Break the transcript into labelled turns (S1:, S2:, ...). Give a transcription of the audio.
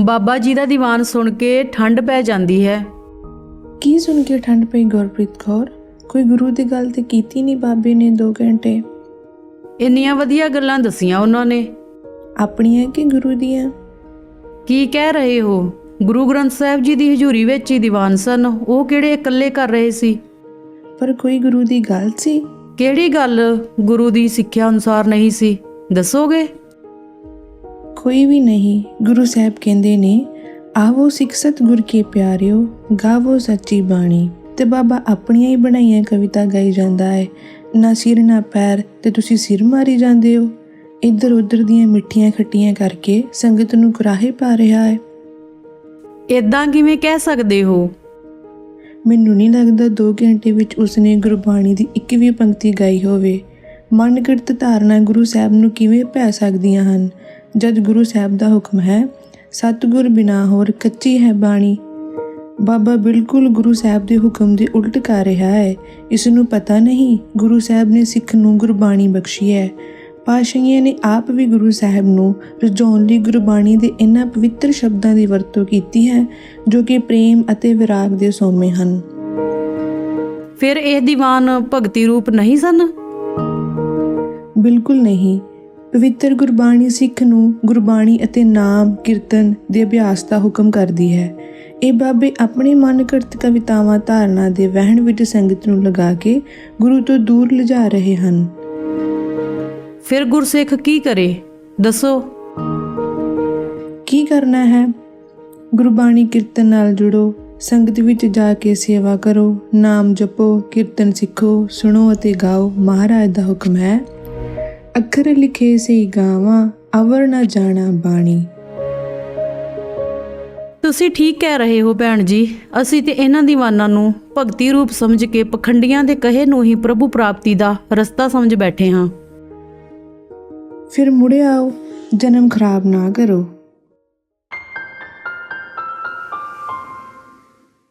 S1: ਬਾਬਾ ਜੀ ਦਾ ਦੀਵਾਨ ਸੁਣ ਕੇ ਠੰਡ ਪੈ ਜਾਂਦੀ ਹੈ।
S2: ਕੀ ਸੁਣ ਕੇ ਠੰਡ ਪਈ ਗੁਰਪ੍ਰੀਤ ਕੌਰ? ਕੋਈ ਗੁਰੂ ਦੀ ਗੱਲ ਤੇ ਕੀਤੀ ਨਹੀਂ ਬਾਬੇ ਨੇ 2 ਘੰਟੇ?
S1: ਇੰਨੀਆਂ ਵਧੀਆ ਗੱਲਾਂ ਦਸੀਆਂ ਉਹਨਾਂ ਨੇ।
S2: ਆਪਣੀਆਂ ਕਿ ਗੁਰੂ ਦੀਆਂ?
S1: ਕੀ ਕਹਿ ਰਹੇ ਹੋ? ਗੁਰੂ ਗ੍ਰੰਥ ਸਾਹਿਬ ਜੀ ਦੀ ਹਜ਼ੂਰੀ ਵਿੱਚ ਹੀ ਦੀਵਾਨ ਸਨ। ਉਹ ਕਿਹੜੇ ਇਕੱਲੇ ਕਰ ਰਹੇ ਸੀ?
S2: ਪਰ ਕੋਈ ਗੁਰੂ ਦੀ ਗੱਲ ਸੀ?
S1: ਕਿਹੜੀ ਗੱਲ ਗੁਰੂ ਦੀ ਸਿੱਖਿਆ ਅਨੁਸਾਰ ਨਹੀਂ ਸੀ? ਦੱਸੋਗੇ?
S2: ਕੋਈ ਵੀ ਨਹੀਂ ਗੁਰੂ ਸਾਹਿਬ ਕਹਿੰਦੇ ਨੇ ਆਵੋ ਸਿੱਖ ਸਤਿਗੁਰ ਕੇ ਪਿਆਰਿਓ ਗਾਵੋ ਸੱਚੀ ਬਾਣੀ। ਤੇ ਬਾਬਾ ਆਪਣੀਆਂ ਹੀ ਬਣਾਈਆਂ ਕਵਿਤਾ ਗਾਈ ਜਾਂਦਾ ਹੈ। ਨਾ ਸਿਰ ਨਾ ਪੈਰ ਤੇ ਤੁਸੀਂ ਸਿਰ ਮਾਰੀ ਜਾਂਦੇ ਹੋ। ਇੱਧਰ ਉੱਧਰ ਦੀਆਂ ਮਿੱਠੀਆਂ ਖੱਟੀਆਂ ਕਰਕੇ ਸੰਗਤ ਨੂੰ ਕੁਰਾਹੇ ਪਾ ਰਿਹਾ ਹੈ।
S1: ਇਦਾਂ ਕਿਵੇਂ ਕਹਿ ਸਕਦੇ ਹੋ?
S2: ਮੈਨੂੰ ਨਹੀਂ ਲੱਗਦਾ 2 ਘੰਟੇ ਵਿੱਚ ਉਸਨੇ ਗੁਰਬਾਣੀ ਦੀ ਇੱਕ ਵੀ ਪੰਕਤੀ ਗਾਈ ਹੋਵੇ। ਮਨਗੜਤ ਧਾਰਨਾ ਗੁਰੂ ਸਾਹਿਬ ਨੂੰ ਕਿਵੇਂ ਪੈ ਸਕਦੀਆਂ ਹਨ? ਜਦ ਗੁਰੂ ਸਾਹਿਬ ਦਾ ਹੁਕਮ ਹੈ ਸਤਿਗੁਰ ਬਿਨਾ ਹੋਰ ਕੱਚੀ ਹੈ ਬਾਣੀ। ਬਾਬਾ ਬਿਲਕੁਲ ਗੁਰੂ ਸਾਹਿਬ ਦੇ ਹੁਕਮ ਦੇ ਉਲਟ ਕਰ ਰਿਹਾ ਹੈ। ਇਸ ਨੂੰ ਪਤਾ ਨਹੀਂ ਗੁਰੂ ਸਾਹਿਬ ਨੇ ਸਿੱਖ ਨੂੰ ਗੁਰਬਾਣੀ ਬਖਸ਼ੀ ਹੈ। ਪਾਸ਼ੀਆਂ ਨੇ ਆਪ ਵੀ ਗੁਰੂ ਸਾਹਿਬ ਨੂੰ ਰਜਾਉਣ ਲਈ ਗੁਰਬਾਣੀ ਦੇ ਇਹਨਾਂ ਪਵਿੱਤਰ ਸ਼ਬਦਾਂ ਦੀ ਵਰਤੋਂ ਕੀਤੀ ਹੈ ਜੋ ਕਿ ਪ੍ਰੇਮ ਅਤੇ ਵਿਰਾਗ ਦੇ ਸੋਮੇ ਹਨ।
S1: ਫਿਰ ਇਹ ਦੀਵਾਨ ਭਗਤੀ ਰੂਪ ਨਹੀਂ ਸਨ?
S2: ਬਿਲਕੁਲ ਨਹੀਂ। ਪਵਿੱਤਰ ਗੁਰਬਾਣੀ ਸਿੱਖ ਨੂੰ ਗੁਰਬਾਣੀ ਅਤੇ ਨਾਮ ਕੀਰਤਨ ਦੇ ਅਭਿਆਸ ਦਾ ਹੁਕਮ ਕਰਦੀ ਹੈ। ਇਹ ਬਾਬੇ ਆਪਣੇ ਮਨ ਘੜਤ ਕਵਿਤਾਵਾਂ ਧਾਰਨਾ ਦੇ ਵਹਿਣ ਵਿੱਚ ਸੰਗਤ ਨੂੰ ਲਗਾ ਕੇ ਗੁਰੂ ਤੋਂ ਦੂਰ ਲਿਜਾ ਰਹੇ ਹਨ।
S1: ਫਿਰ ਗੁਰਸਿੱਖ ਕੀ ਕਰੇ? ਦੱਸੋ।
S2: ਕੀ ਕਰਨਾ ਹੈ? ਗੁਰਬਾਣੀ ਕੀਰਤਨ ਨਾਲ ਜੁੜੋ ਸੰਗਤ ਵਿੱਚ ਜਾ ਕੇ ਸੇਵਾ ਕਰੋ ਨਾਮ ਜਪੋ ਕੀਰਤਨ ਸਿੱਖੋ ਸੁਣੋ ਅਤੇ ਗਾਓ। ਮਹਾਰਾਜ ਦਾ ਹੁਕਮ ਹੈ। ਅੱਖਰ ਲਿਖੇ ਸੇ ਗਾਵਾਂ ਅਵਰ ਨਾ ਜਾਣਾ ਬਾਣੀ
S1: ਤੁਸੀਂ ਠੀਕ ਕਹਿ ਰਹੇ ਹੋ ਭੈਣ ਜੀ ਅਸੀਂ ਤੇ ਇਹਨਾਂ ਦੀਵਾਨਾਂ ਨੂੰ ਭਗਤੀ ਰੂਪ ਸਮਝ ਕੇ ਪਖੰਡੀਆਂ ਦੇ ਕਹੇ ਨੂੰ ਹੀ ਪ੍ਰਭੂ ਪ੍ਰਾਪਤੀ ਦਾ ਰਸਤਾ ਸਮਝ ਬੈਠੇ ਹਾਂ
S2: ਫਿਰ ਮੁੜੇ ਆਓ ਜਨਮ ਖਰਾਬ ਨਾ ਕਰੋ